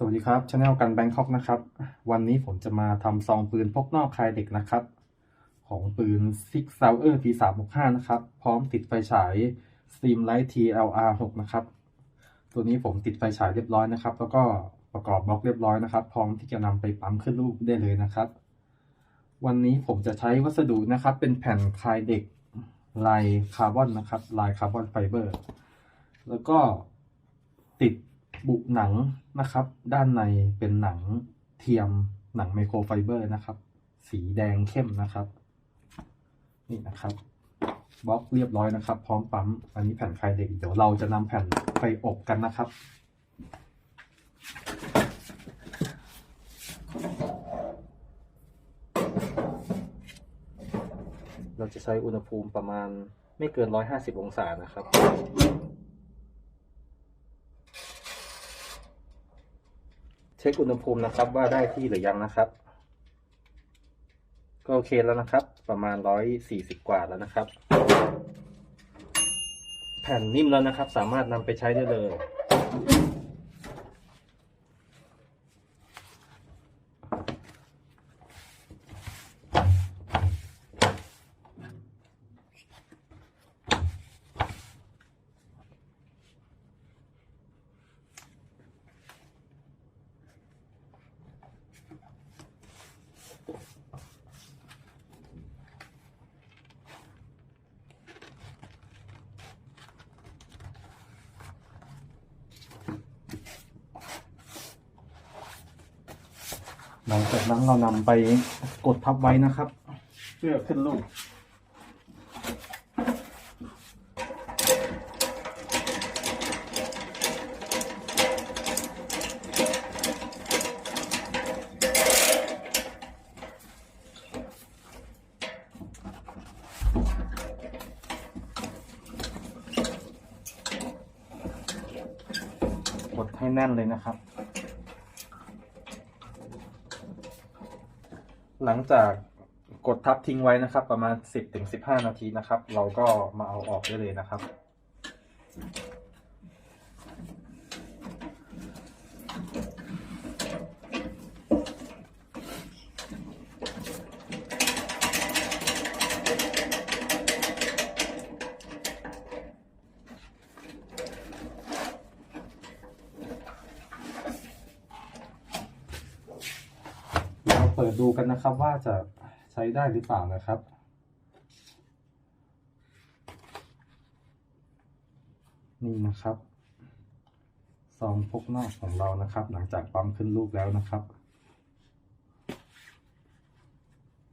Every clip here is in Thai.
สวัสดีครับช anel กันแบงคอกนะครับ วันนี้ผมจะมาทำซองปืนพกนอกคลายเด็กนะครับ ของปืน Six Sauer P365 นะครับ พร้อมติดไฟฉาย Streamlight TLR 6นะครับ ตัวนี้ผมติดไฟฉายเรียบร้อยนะครับ แล้วก็ประกอบบล็อกเรียบร้อยนะครับ พร้อมที่จะนำไปปั๊มขึ้นรูปได้เลยนะครับ วันนี้ผมจะใช้วัสดุนะครับ เป็นแผ่นคลายเด็กลายคาร์บอนนะครับ ลายคาร์บอนไฟเบอร์ แล้วก็ติด บุหนังนะครับ ด้านในเป็นหนังเทียมหนังไมโครไฟเบอร์นะครับ สีแดงเข้มนะครับ นี่นะครับบล็อกเรียบร้อยนะครับ พร้อมปั๊ม อันนี้แผ่นคลายเด็กเดี๋ยวเราจะนำแผ่นไปอบกันนะครับเราจะใช้อุณหภูมิประมาณไม่เกิน 150 องศานะครับ ช็คอุณหภูมินะครับ ว่าได้ที่หรือยังนะครับ ก็โอเคแล้วนะครับ ประมาณร้อยสี่สิบกว่าแล้วนะครับ แผ่นนิ่มแล้วนะครับ สามารถนำไปใช้ได้เลย หลังจากนั้นเรานำไปกดทับไว้นะครับ เพื่อขึ้นรูปกดให้แน่นเลยนะครับ หลังจากกดทับทิ้งไว้นะครับ ประมาณ 10-15 นาทีนะครับ เราก็มาเอาออกได้เลยนะครับ ดูกันนะครับว่าจะใช้ได้หรือเปล่านะครับ นี่นะครับซองพกนอกของเรานะครับ หลังจากปั๊มขึ้นลูกแล้วนะครับ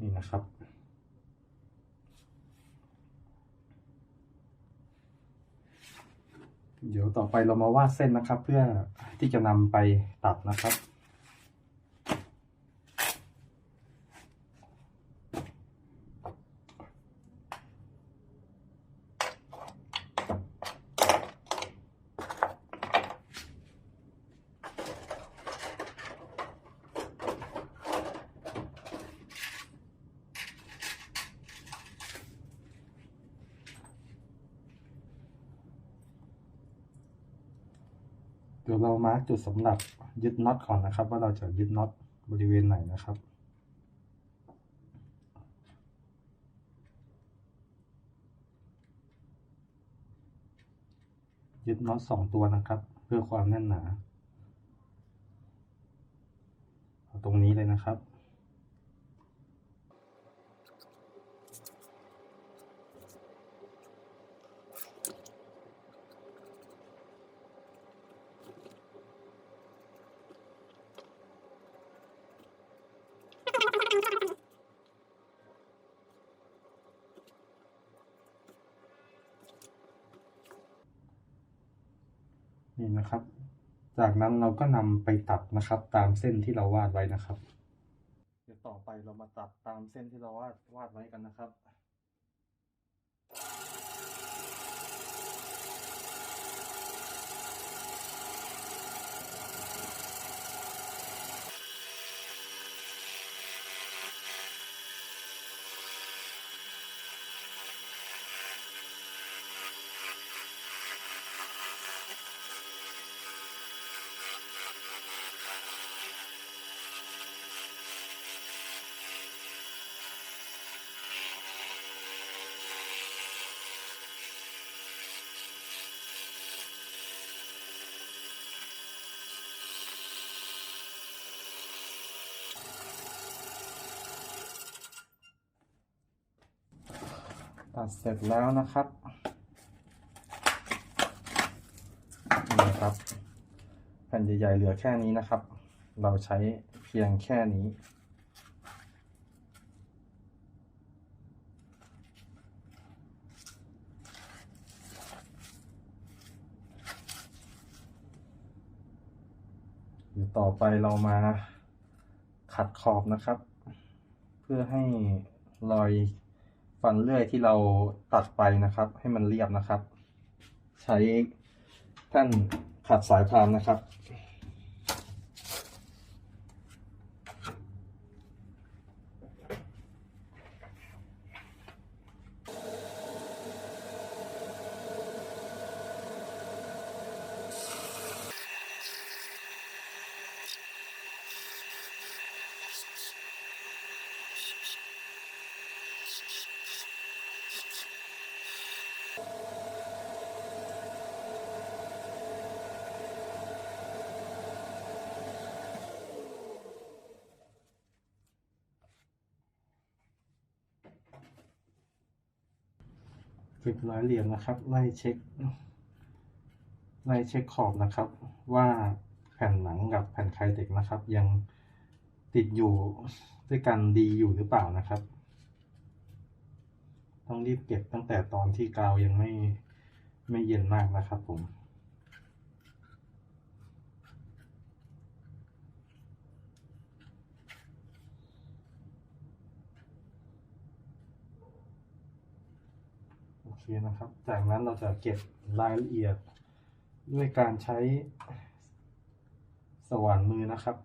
นี่นะครับเดี๋ยวต่อไปเรามาวาดเส้นนะครับ เพื่อที่จะนำไปตัดนะครับ เดี๋ยวเรามาร์กจุดสำหรับยึดน็อตก่อนนะครับ ว่าเราจะยึดน็อตบริเวณไหนนะครับยึดน็อตสองตัวนะครับ เพื่อความแน่นหนาเอาตรงนี้เลยนะครับ นี่นะครับ จากนั้นเราก็นำไปตัดนะครับ ตามเส้นที่เราวาดไว้นะครับ เดี๋ยวต่อไปเรามาตัดตามเส้นที่เราวาดวาดไว้กันนะครับ ตัดเสร็จแล้วนะครับนี่ครับ แผ่นใหญ่ๆเหลือแค่นี้นะครับ เราใช้เพียงแค่นี้เดี๋ยวต่อไปเรามาขัดขอบนะครับ เพื่อให้รอย ฟันเลื่อยที่เราตัดไปนะครับ ให้มันเรียบนะครับ ใช้แท่นขัดสายพานนะครับ เก็บรายเหลี่ยมนะครับ ไล่เช็ค ไล่เช็คขอบนะครับ ว่าแผ่นหนังกับแผ่นไคเด็กนะครับ ยังติดอยู่ด้วยกันดีอยู่หรือเปล่านะครับ ต้องรีบเก็บตั้งแต่ตอนที่กาวยังไม่ไม่เย็นมากนะครับผม เคนะครับ จากนั้นเราจะเก็บรายละเอียด ด้วยการใช้สว่านมือนะครับ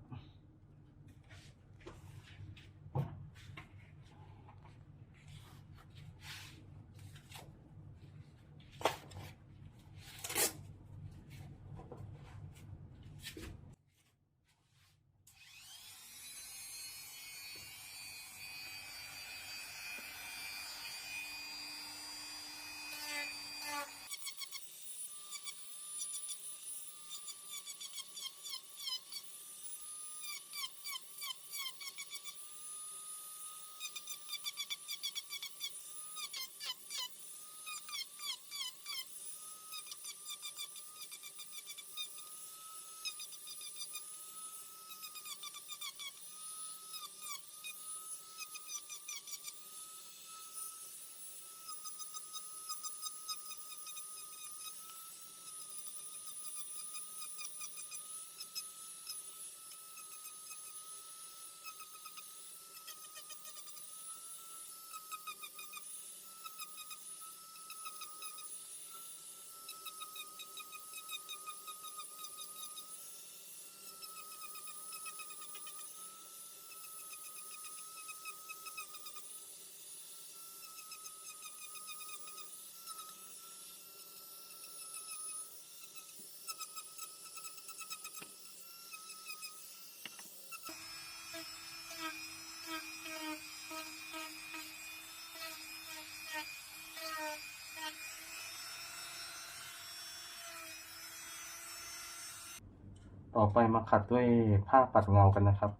ต่อไปมาขัดด้วยผ้าปัดเงากันนะครับ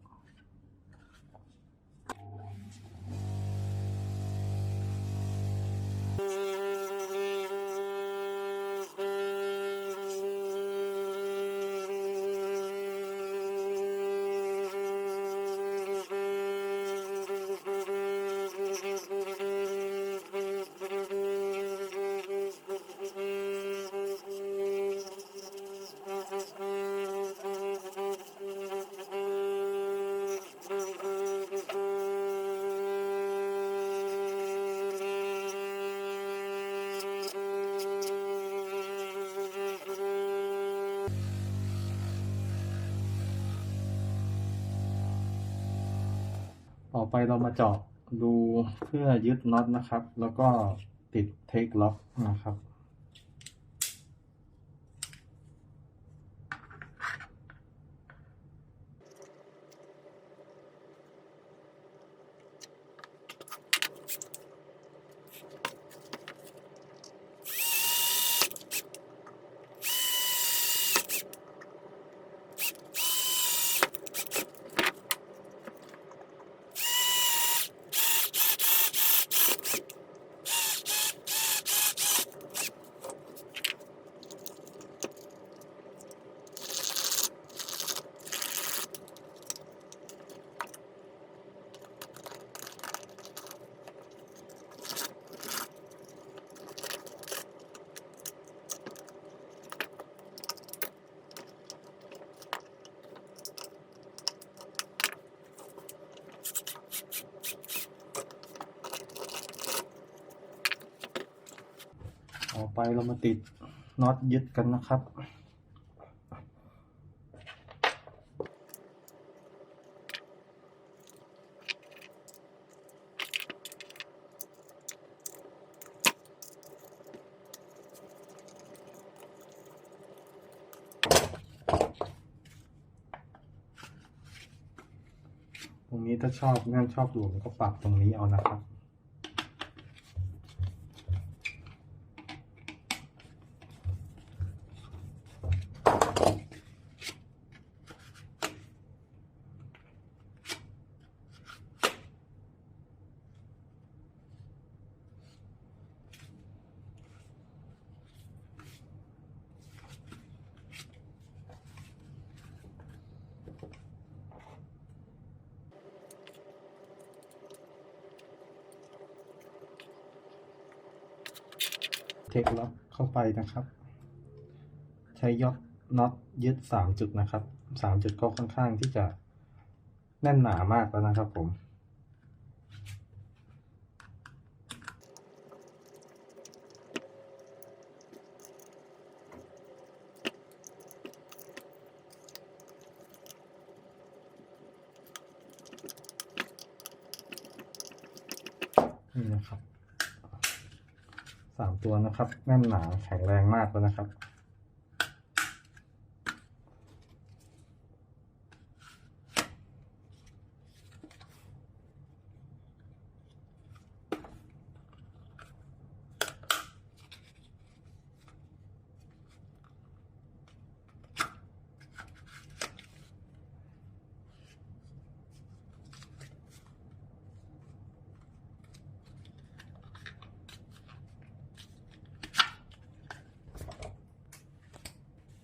ต่อไปเรามาเจาะดูเพื่อยึดน็อตนะครับ แล้วก็ติดเทคล็อกนะครับ ไปเรามาติดน็อตยึดกันนะครับตรงนี้ถ้าชอบงั้นชอบหลวมก็ปรับตรงนี้เอานะครับ เทคล็อกเข้าไปนะครับ ใช้ยกน็อตยึดสามจุดนะครับสามจุดก็ค่อนข้างที่จะแน่นหนามากแล้วนะครับผมนี่นะครับ สามตัวนะครับแน่นหนาแข็งแรงมากแล้วนะครับ